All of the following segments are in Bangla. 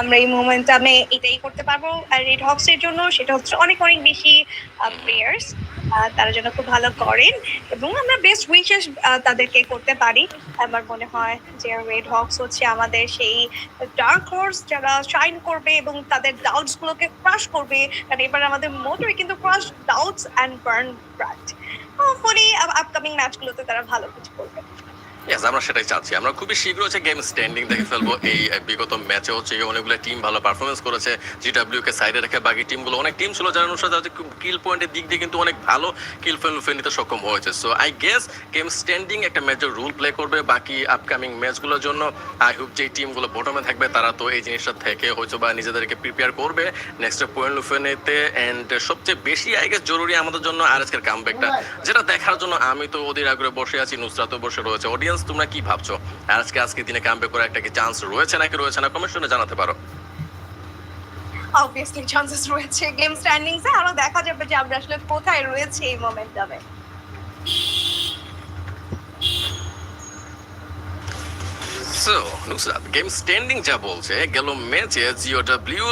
আমরা এই মোমেন্টামে এটাই করতে পারব। আর রেড হক্স এর জন্য সেটা হচ্ছে অনেক অনেক বেশি প্লেয়ার্স তারা যেন খুব ভালো করেন এবং আমরা বেস্ট উইশেস তাদেরকে করতে পারি। আমার মনে হয় যে রেড হক্স হচ্ছে আমাদের সেই ডার্ক হর্স যারা শাইন করবে এবং তাদের ডাউটস গুলোকে ক্রাশ করবে। কারণ এবার আমাদের মোটরে কিন্তু crash doubts and burn brat hopefully upcoming ম্যাচগুলোতে তারা ভালো কিছু করবে। Yes, আমরা সেটাই চাচ্ছি। আমরা খুবই শীঘ্র হচ্ছে গেম স্ট্যান্ডিং দেখে ফেলব। এই বিগত ম্যাচে হচ্ছে অনেকগুলো টিম ভালো পারফরমেন্স করেছে। জিডাব্লিউ কে সাইডে রেখে বাকি টিমগুলো অনেক টিম ছিল যার অনুসারে তাদের কিল পয়েন্টের দিক দিয়ে কিন্তু অনেক ভালো কিল ফেল লুফে নিতে সক্ষম হয়েছে। So I guess game standing একটা মেজর রুল প্লে করবে বাকি আপকামিং ম্যাচগুলোর জন্য। আই হোপ যে টিমগুলো বটমে থাকবে তারা তো এই জিনিসটা থেকে হয়তো বা নিজেদেরকে প্রিপেয়ার করবে নেক্সট পয়েন্ট লুফে নিতে অ্যান্ড সবচেয়ে বেশি আই গেস জরুরি আমাদের জন্য আর আজকের কামব্যাকটা যেটা দেখার জন্য আমি তো ওদের আগ্রহে বসে আছি নুসরাতও বসে রয়েছে। অডিয়েন্স তোমরা কি ভাবছ? আজকে আজকে দিনে কামবে করে একটা কি চান্স রয়েছে নাকি রয়েছে না? কমেন্ট জানাতে পারো। অবভিয়াসলি চান্সেস রয়েছে। গেম স্ট্যান্ডিংসে আরও দেখা যাবে যে আমরা আসলে কোথায় রয়েছে এই মোমেন্টামে সো নুসরাত গেম স্ট্যান্ডিং যা বলছে, গেল ম্যাচে জিও ডাব্লিউ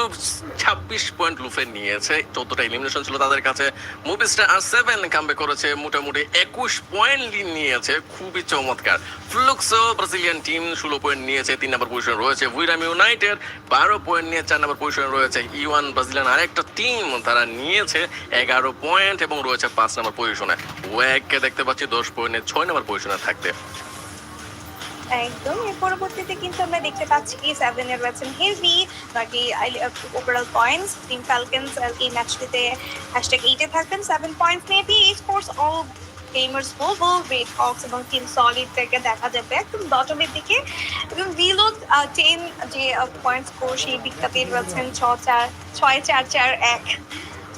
ছাব্বিশ পয়েন্ট লুফে নিয়েছে। চোদ্দটা এলিমিনেশন ছিল তাদের কাছে। মুভিস্টার আর সেভেন কামবে করেছে। মোটামুটি একুশ পয়েন্ট নিয়েছে। খুবই চমৎকার। ফ্লুক্সো ব্রাজিলিয়ান টিম ষোলো পয়েন্ট নিয়েছে, তিন নম্বর পজিশন রয়েছে। উইরাম ইউনাইটেড বারো পয়েন্ট নিয়ে চার নম্বর পজিশন রয়েছে। ইউয়ান ব্রাজিলিয়ান আরেকটা টিম তারা নিয়েছে, এগারো পয়েন্ট এবং রয়েছে পাঁচ নম্বর পজিশনে ওয়াককে দেখতে পাচ্ছি, দশ পয়েন্টে ছয় নম্বর পজিশনে থাকতে। একদম। এর পরবর্তীতে কিন্তু আমরা দেখতে পাচ্ছি কি সেভেন এর রয়েছেন হেভি, বাকি ওভারঅল পয়েন্টস টিম ফ্যালকনস এই ম্যাচটিতে হ্যাশট্যাগ এইটে থাকবেন। সেভেন পয়েন্টস নিয়ে T sports all gamers global red hawks এবং টিম সলিড থেকে দেখা যাবে। একদম বটমের দিকে। এবং ভিলো টেন যে পয়েন্ট স্কোর সেই দিকটাতে রয়েছেন ছ চার, ছয় চার চার এক।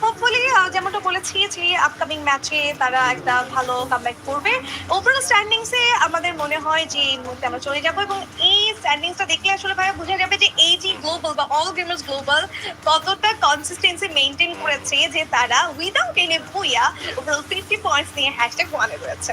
হোপফুলি যেমনটা বলেছি যে আপকামিং ম্যাচে তারা একটা ভালো কামব্যাক করবে। ওভারঅল স্ট্যান্ডিংসে আমাদের মনে হয় যে এই মুহূর্তে আমরা চলে যাব এবং এই স্ট্যান্ডিংসটা দেখলে আসলে ভাই বোঝা যাবে যে এই যে গ্লোবাল বা অল গেমার্স গ্লোবাল কতটা কনসিস্টেন্সি মেনটেন করেছে যে তারা উইদাউট এনে ভুইয়া ওভারঅল ফিফটি পয়েন্টস নিয়ে হ্যাশট্যাগ ওয়ানে রয়েছে।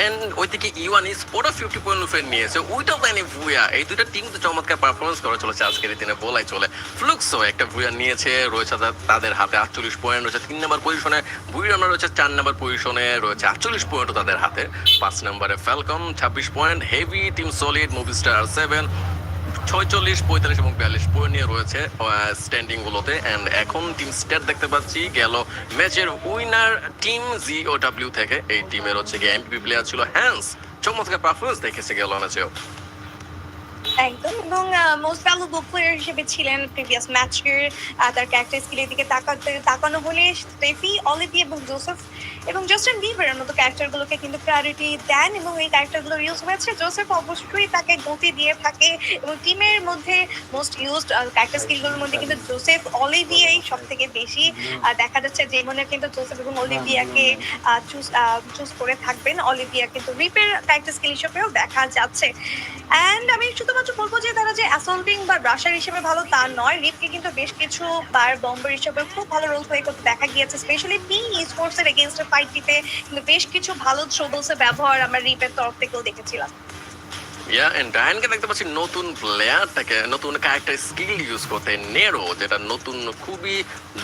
এন্ড ইউয়ান ইওয়ান স্পোর্টও ফিফটি পয়েন্ট লুফে নিয়েছে উইটাও তাইনি ভুয়া এই দুটো টিম তো চমৎকার পারফরমেন্স করে চলেছে আজকের দিনে, বলাই চলে। ফ্লুক্সও একটা ভুয়া নিয়েছে, রয়েছে তাদের- হাতে আটচল্লিশ পয়েন্ট রয়েছে তিন নম্বর পজিশনে বুইরানো রয়েছে, চার নম্বর পজিশনে রয়েছে আটচল্লিশ পয়েন্টও তাদের হাতে। পাঁচ নম্বরে ফ্যালকন ছাব্বিশ point heavy team solid movie star seven ছয়চল্লিশ, পঁয়তাল্লিশ এবং বিয়াল্লিশ পয়েন্ট নিয়ে রয়েছে স্ট্যান্ডিং গুলোতে অ্যান্ড এখন টিম স্টেট দেখতে পাচ্ছি, গেল ম্যাচের winner team G O W থেকে। এই টিমের হচ্ছে গিয়ে এমপিপি প্লেয়ার ছিল হ্যান্স চমৎকার পারফরমেন্স দেখেছে গেল ম্যাচেও। একদম, এবং মোস্ট ভ্যালুয়েবল প্লেয়ার হিসেবে ছিলেন প্রিভিয়াস ম্যাচের তার ক্যারেক্টার স্কিলের দিকে তাকানো হলে স্টেফি অলিভি এবং জোসেফ। এবং জাস্টিন বিবারের মতো ক্যারেক্টারগুলোকে কিন্তু প্রায়োরিটি দেন এবং এই ক্যারেক্টারগুলো ইউজ হয়েছে। জোসেফ অবশ্যই তাকে গতি দিয়ে থাকে এবং টিমের মধ্যে মোস্ট ইউজড ক্যারেক্টার স্কিলগুলোর মধ্যে কিন্তু জোসেফ অলিভিয়াই সব থেকে বেশি আহ, দেখা যাচ্ছে যে মনে কিন্তু জোসেফ এবং অলিভিয়াকে চুজ চুজ করে থাকবেন। অলিভিয়া কিন্তু রিপের ক্যারেক্টার স্কিল হিসেবেও দেখা যাচ্ছে। অ্যান্ড আমি শুধুমাত্র বলব যে তারা যে অ্যাসল্টিং বা ব্রাশার হিসেবে ভালো তা নয়। রিপকে কিন্তু বেশ কিছু বার বম্বার হিসেবে খুব ভালো রোল প্লে করতে দেখা গিয়েছে স্পেশালি পি স্পোর্টস এর এগেনস্ট ফাইটটিতে কিন্তু বেশ কিছু ভালো থ্রোবলসের ব্যবহার আমরা রিপের তরফ থেকেও দেখেছিলাম। ইয়া এন্ড ডায়ানকে দেখতে পাচ্ছি নতুন প্লেয়ারটাকে নতুন ক্যারেক্টার স্কিল ইউজ করতে নেরো যেটা নতুন, খুবই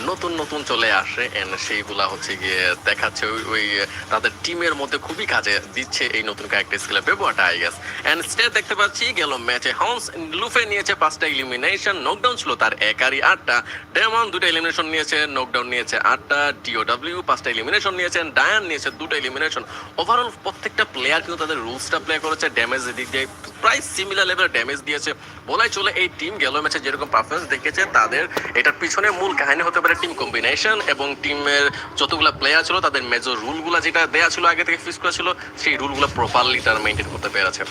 নতুন নতুন চলে আসে এন্ড সেইগুলা হচ্ছে গিয়ে দেখাচ্ছে, ওই তাদের টিমের মধ্যে খুবই কাজে দিচ্ছে এই নতুন ক্যারেক্টার স্কিলের ব্যবহারটা আই গেস এন্ড স্টেট দেখতে পাচ্ছি, গেল ম্যাচে হাউন্স লুফে নিয়েছে পাঁচটা ইলিমিনেশন নকডাউন ছিল তার একারই আটটা ডেমন দুটো এলিমিনেশন নিয়েছে নকডাউন নিয়েছে আটটা ডিওডব্লিউ পাঁচটা এলিমিনেশন নিয়েছেন ডায়ান নিয়েছে দুটো এলিমিনেশন ওভারঅল প্রত্যেকটা প্লেয়ার কিন্তু তাদের রুলসটা প্লে করেছে ড্যামেজের দিক দিয়ে প্রায় সিমিলার লেভেলের ড্যামেজ দিয়েছে। বলাই চলে এই টিম গেল ম্যাচে যেরকম পারফরমেন্স দেখেছে তাদের এটার পিছনে মূল কাহিনী হতে পারে টিম কম্বিনেশন এবং টিমের যতগুলো প্লেয়ার ছিল, তাদের মেজর রুলগুলো যেটা দেয়া ছিল, আগে থেকে ফিক্স করা ছিল, সেই রুলগুলো প্রপারলি তারা মেনটেন করতে পেরেছে।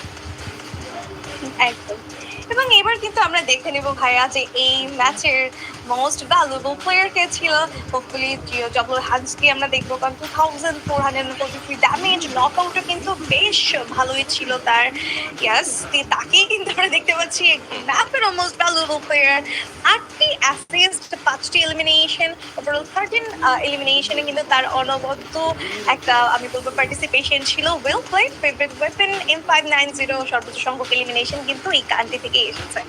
একদম। এবং এবার কিন্তু আমরা দেখে নেব ভাইয়া যে এই ম্যাচের মোস্ট ভ্যালুয়েবল প্লেয়ার কে ছিল। হোপফুলি জবল হান্সকে আমরা দেখব কারণ two thousand four hundred twenty three damage knock আউটও কিন্তু বেশ ভালোই ছিল তার। ইয়াস তাকেই কিন্তু আমরা দেখতে পাচ্ছি ম্যাপের মোস্ট ভ্যালুয়েবল প্লেয়ার আটটি অ্যাসিস্ট পাঁচটি এলিমিনেশন ওভারঅল থার্টিন এলিমিনেশনে কিন্তু তার অনবদ্য একটা, আমি বলব পার্টিসিপেশন ছিল। Well played favourite weapon M five nine zero সর্বোচ্চ সংখ্যক এলিমিনেশন কিন্তু এই কান্ট্রি থেকে এসেছে।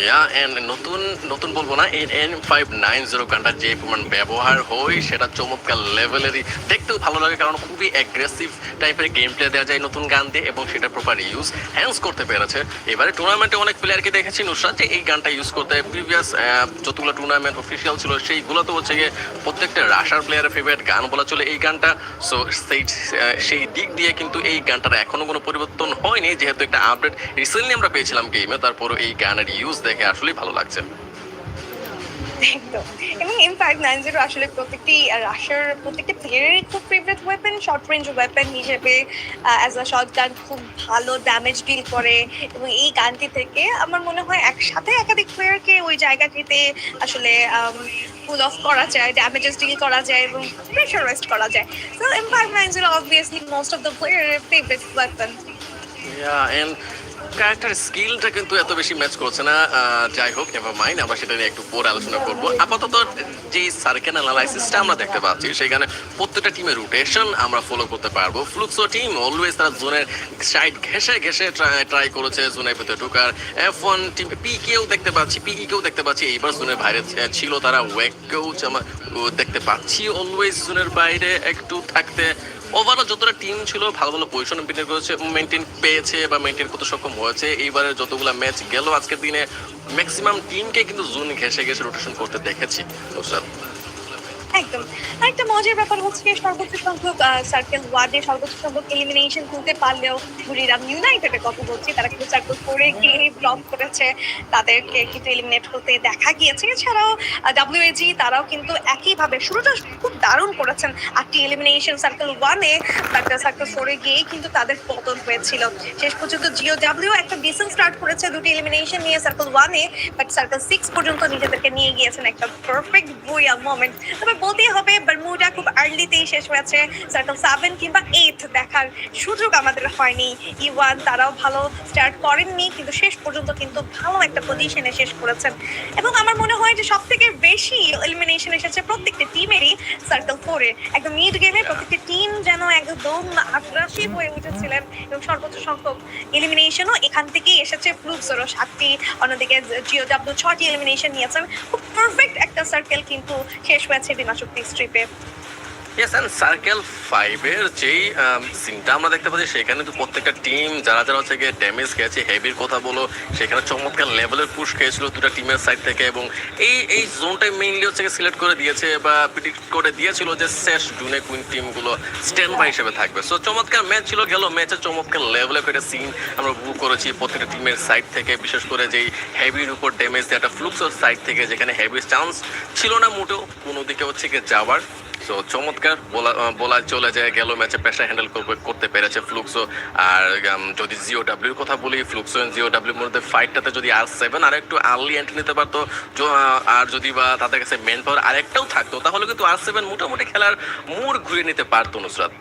ইয়া এন্ড নতুন নতুন বলব না, এই এন ফাইভ নাইন জিরো গানটা যে পরিমাণ ব্যবহার হয়, সেটা চমৎকার লেভেলেরই দেখতেও ভালো লাগে, কারণ খুবই অ্যাগ্রেসিভ টাইপের গেম প্লে দেওয়া যায় নতুন গান দিয়ে, এবং সেটা প্রপার ইউজ হ্যান্স করতে পেরেছে। এবারে টুর্নামেন্টে অনেক প্লেয়ারকে দেখেছি, নুসরাত, যে এই গানটা ইউজ করতে প্রিভিয়াস যতগুলো টুর্নামেন্ট অফিসিয়াল ছিল সেইগুলো তো হচ্ছে গিয়ে প্রত্যেকটা রাশার প্লেয়ারের ফেভারিট গান বলা চলে এই গানটা। সো সেই সেই দিক দিয়ে কিন্তু এই গানটার এখনও কোনো পরিবর্তন হয়নি, যেহেতু একটা আপডেট রিসেন্টলি আমরা পেয়েছিলাম গেমে তারপরও এই গানের ইউজ দেখে আসলেই ভালো লাগছে। একদম। এবং এম ফাইভ নাইন জিরো আসলে প্রত্যেকটি রাশিয়ার প্রত্যেকটি প্লেয়ারেরই খুব favourite weapon short range weapon হিসেবে অ্যাজ আ শর্ট গান খুব ভালো ড্যামেজ ডিল করে। এবং এই গানটি থেকে আমার মনে হয় একসাথে একাধিক প্লেয়ারকে ওই জায়গাটিতে আসলে ফুল অফ করা যায় ড্যামেজেস ডিল করা যায় এবং প্রেশারাইজড করা যায়। So M five nine zero obviously most of the প্লেয়ারের favourite weapon Yeah, and character স্কিলটা কিন্তু এত বেশি ম্যাচ করছে না। যাই হোক নেভার মাইন্ড আমরা সেটা নিয়ে একটু পরে আলোচনা করব। আপাতত যে সার্কেল অ্যানালাইসিসটা আমরা দেখতে পাচ্ছি সেখানে প্রত্যেকটা টিমের রোটেশন আমরা ফলো করতে পারব। ফ্লুক্সো টিম অলওয়েজ তারা জোনের সাইড ঘেসে ঘেসে ট্রাই করেছে জোনের ভিতরে ঢোকার। এফ ওয়ান টিম পি কেও দেখতে পাচ্ছি পি কেও দেখতে পাচ্ছি, এইবার জোনের বাইরে ছিল তারা ওয়েককেও দেখতে পাচ্ছি অলওয়েজ জোনের বাইরে একটু থাকতে। ওভারঅল যতটা টিম ছিল, ভালো ভালো পজিশন মেনটেন করেছে মেনটেন পেয়েছে বা মেনটেন করতে সক্ষম হয়েছে। এইবারে যতগুলো ম্যাচ গেল আজকের দিনে ম্যাক্সিমাম টিমকে কিন্তু জুন ঘেসে ঘেসে রোটেশন করতে দেখেছি। নুসরাত একদম। আরেকটা মজার ব্যাপার হচ্ছে সর্বোচ্চ সংখ্যক সার্কেল ওয়ার্ডে সর্বোচ্চ সংখ্যক এলিমিনেশন তুলতে পারলেও বুড়িরাম ইউনাইটেডের কথা বলছি। তারা কিন্তু সার্কেল ফোরে গিয়ে ব্লক করেছে। তাদেরকে কিন্তু এলিমিনেট হতে দেখা গিয়েছে। এছাড়াও ডাব্লিউএজি তারাও কিন্তু একইভাবে শুরুটা খুব দারুণ করেছেন। আটটি এলিমিনেশন সার্কেল ওয়ানে বাট সার্কেল ফোরে গিয়েই কিন্তু তাদের পতন হয়েছিল। শেষ পর্যন্ত জিও ডাব্লিউ একটা ডিসেন্ট স্টার্ট করেছে দুটি এলিমিনেশন নিয়ে সার্কেল ওয়ানে বাট সার্কেল সিক্স পর্যন্ত নিজেদেরকে নিয়ে গিয়েছেন একটা পারফেক্ট বইয়া মোমেন্ট তবে বলতেই হবে বারমুডা খুব আর্লিতেই শেষ হয়েছে সার্কেল সেভেন কিংবা এইট দেখার সুযোগ আমাদের হয়নি। ই ওয়ান তারাও ভালো স্টার্ট করেননি কিন্তু শেষ পর্যন্ত কিন্তু ভালো একটা পজিশনে শেষ করেছেন। এবং আমার মনে হয় যে সব থেকে বেশি এলিমিনেশন এসেছে প্রত্যেকটি টিমেরই সার্কেল ফোরে একদম মিড গেমে প্রত্যেকটি টিম যেন একদম আগ্রাসী হয়ে উঠেছিলেন এবং সর্বোচ্চ সংখ্যক এলিমিনেশনও এখান থেকেই এসেছে। ফ্লুক্সেরও সাতটি অন্যদিকে জিও ডাব্লিউ ছটি এলিমিনেশন নিয়েছেন। খুব পারফেক্ট একটা সার্কেল কিন্তু শেষ হয়েছে বিনা শক্তি স্ট্রিপে ইয়েস অ্যান্ড সার্কেল ফাইভের যেই সিনটা আমরা দেখতে পাচ্ছি, সেখানে তো প্রত্যেকটা টিম যারা যারা হচ্ছে গিয়ে ড্যামেজ খেয়েছে হেভির কথা বলো, সেখানে চমৎকার লেভেলের পুশ খেয়েছিল দুটা টিমের সাইড থেকে, এবং এই এই জোনটাই মেইনলি হচ্ছে সিলেক্ট করে দিয়েছে, বা প্রিডিক্ট করে দিয়েছিল যে শেষ জুনে কুইন টিমগুলো স্ট্যান্ড বাই হিসেবে থাকবে। সো চমৎকার ম্যাচ ছিল, গেল ম্যাচে চমৎকার লেভেলের একটা সিন আমরা বুক করেছি প্রত্যেকটা টিমের সাইড থেকে, বিশেষ করে যেই হেভির উপর ড্যামেজ দেওয়াটা ফ্লুক্সের সাইড থেকে, যেখানে হেভির চান্স ছিল না মোটেও, কোনো দিকে হচ্ছে গিয়ে যাওয়ার। সো চমৎকার, বলা চলে যায় গেল ম্যাচে প্রেশার হ্যান্ডেল করতে পেরেছে ফ্লুক্সো আর যদি জিও ডাব্লিউর কথা বলি ফ্লুক্সো জিও ডাব্লিউর মধ্যে ফাইটটাতে যদি আর সেভেন আর একটু আর্লি এন্ট্রি নিতে পারতো আর যদি বা তাদের কাছে মেন পাওয়ার আরেকটাও থাকতো, তাহলে কিন্তু আর সেভেন মোটামুটি খেলার মোড় ঘুরে নিতে পারতো নুসরাত।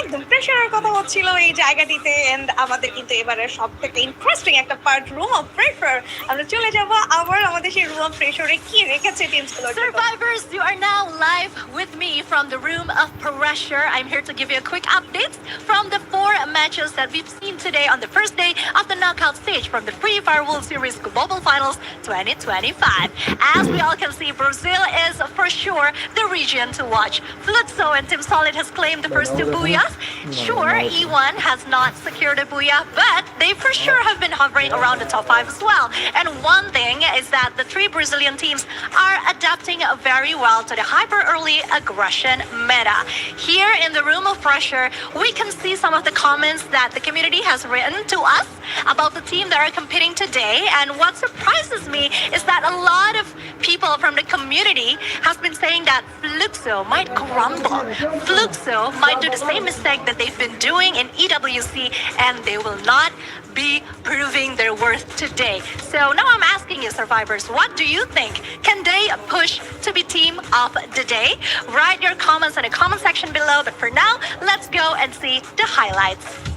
একদম প্রেশারের কথা হচ্ছিল এই জায়গাটিতে এন্ড আমাদের কিন্তু এবারে সব থেকে ইন্টারেস্টিং একটা পার্ট রুম অফ প্রেশার আমরা চলে যাব আবার আমাদের সেই রুম অফ প্রেশারে কি রেখেছে টিমসগুলো Survivors, you are now live with me from the room of pressure. I'm here to give you a quick update from the four matches that we've seen today on the first day of the knockout stage from the Free Fire World Series Global Finals 2025. As we all can see, Brazil is for sure the region to watch. Fluxo and Team Solid has claimed the first two booyahs. Sure, E1 has not secured a booyah, but they for sure have been hovering around the top five as well. And one thing is that the three Brazilian teams are adapting very well to the hyper early aggression meta. Here in the room of pressure, we can see some of the comments that the community has written to us about the team that are competing today. And what surprises me is that a lot of people from the community has been saying that Fluxo might crumble. Fluxo might do the same mistake that they've been doing in EWC and they will not be proving their worth today. So now I'm asking you, survivors, what do you think? Can they push to be team of the day? Write your comments in the comment section below. But for now, let's go and see the highlights.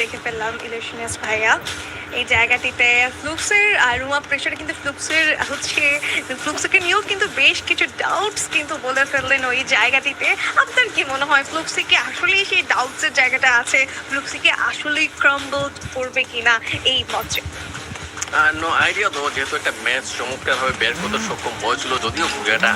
দেখে ফেললাম ইলিউশনিস্ট ভাইয়া। এই জায়গাটিতে ফ্লুক্সের আর রুমা প্রেশারে কিন্তু ফ্লুক্সের হচ্ছে। ফ্লুক্সকে নিয়েও কিন্তু বেশ কিছু ডাউটস কিন্তু বলে ফেললেন ওই জায়গাটিতে। আপনার কি মনে হয় ফ্লুক্সি কি আসলেই সেই ডাউটসের জায়গাটা আছে? ফ্লুক্সি কি আসলেই ক্রাম্বল করবে কিনা এই মঞ্চে? নো আইডিয়া তো, যেহেতু একটা ম্যাচ চমৎকারভাবে বের করতে সক্ষম হয়েছিল, যদিও ঘুরিয়াটা